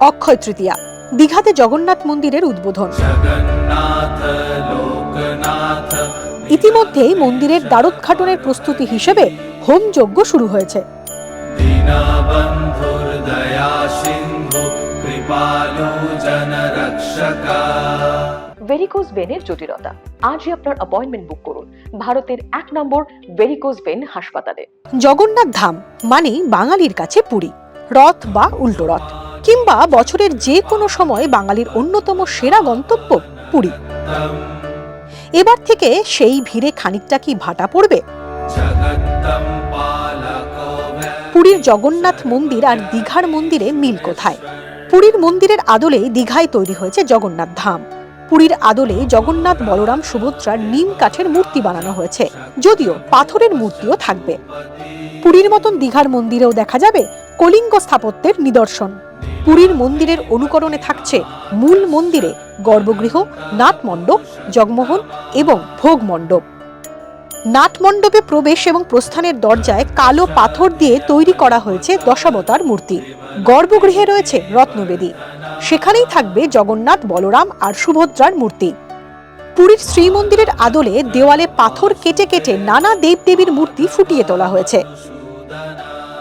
অক্ষয় তৃতীয়া দীঘাতে জগন্নাথ মন্দিরের উদ্বোধন। ইতিমধ্যেই মন্দিরের দ্বারোদ্ঘাটনের প্রস্তুতি হিসেবে হোম যজ্ঞ শুরু হয়েছে। দয়া ভেরিকোজ ভেনের জটিলতা। আজই আপনার অ্যাপয়েন্টমেন্ট বুক করুন। ভারতের এক নম্বর ভেরিকোজ ভেন হাসপাতালে। জগন্নাথ ধাম মানে বাঙালির কাছে পুরী। রথ বা উল্টো রথ কিংবা বছরের যে কোনো সময় বাঙালির অন্যতম সেরা গন্তব্য পুরী। এবার থেকে সেই ভিড়ে খানিকটা কি ভাটা পড়বে? পুরীর জগন্নাথ মন্দির আর দীঘার মন্দিরে মিল কোথায়? পুরীর মন্দিরের আদলে দীঘায় তৈরি হয়েছে জগন্নাথ ধাম। পুরীর আদলে জগন্নাথ বলরাম সুভদ্রার নিম কাঠের মূর্তি বানানো হয়েছে, যদিও পাথরের মূর্তিও থাকবে। পুরীর মতন দীঘার মন্দিরেও দেখা যাবে কলিঙ্গ স্থাপত্যের নিদর্শন। পুরীর মন্দিরের অনুকরণে থাকছে মূল মন্দিরে গর্ভগৃহ নাটমণ্ডপ জগমোহন এবং ভোগ মণ্ডপ নাটমণ্ডপে প্রবেশ এবং প্রস্থানের দরজায় কালো পাথর দিয়ে তৈরি করা হয়েছে দশাবতার মূর্তি। গর্ভগৃহে রয়েছে রত্নবেদী। সেখানেই থাকবে জগন্নাথ, বলরাম আর সুভদ্রার মূর্তি। পুরীর শ্রীমন্দিরের আদলে দেওয়ালে পাথর কেটে কেটে নানা দেবদেবীর মূর্তি ফুটিয়ে তোলা হয়েছে।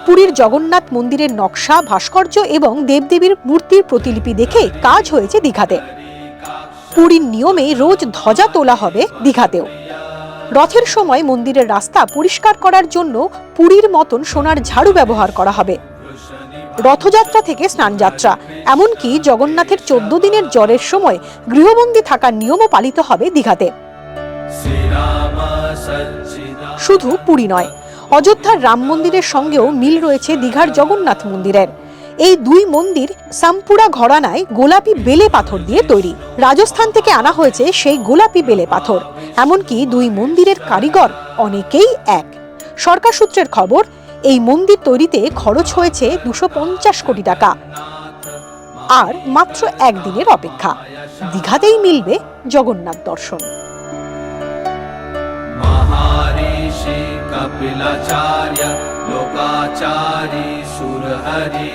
পুরীর জগন্নাথ মন্দিরের নকশা, ভাস্কর্য এবং দেবদেবীর মূর্তির প্রতিলিপি দেখে কাজ হয়েছে দীঘাতে। পুরীর নিয়মে রোজ ধ্বজা তোলা হবে দীঘাতেও। রথের সময় মন্দিরের রাস্তা পরিষ্কার করার জন্য পুরীর মতন সোনার ঝাড়ু ব্যবহার করা হবে। রথযাত্রা থেকে স্নানযাত্রা, এমনকি জগন্নাথের চোদ্দ দিনের জ্বরের সময় গৃহবন্দী থাকার নিয়মও পালিত হবে দীঘাতে। শুধু পুরী নয়, অযোধ্যার রাম মন্দিরের সঙ্গেও মিল রয়েছে দীঘার জগন্নাথ মন্দিরের। এই দুই মন্দির সাম্পুরা ঘরানায় গোলাপি বেলে পাথর দিয়ে তৈরি। রাজস্থান থেকে আনা হয়েছে সেই গোলাপি বেলে পাথর। এমনকি দুই মন্দিরের কারিগর অনেকেই এক সরকার সূত্রের খবর এই মন্দির তৈরিতে খরচ হয়েছে দুশো পঞ্চাশ কোটি টাকা আর মাত্র একদিনের অপেক্ষা দীঘাতেই মিলবে জগন্নাথ দর্শন महारिषि कपिलाचार्य लोकाचारी सुरहरि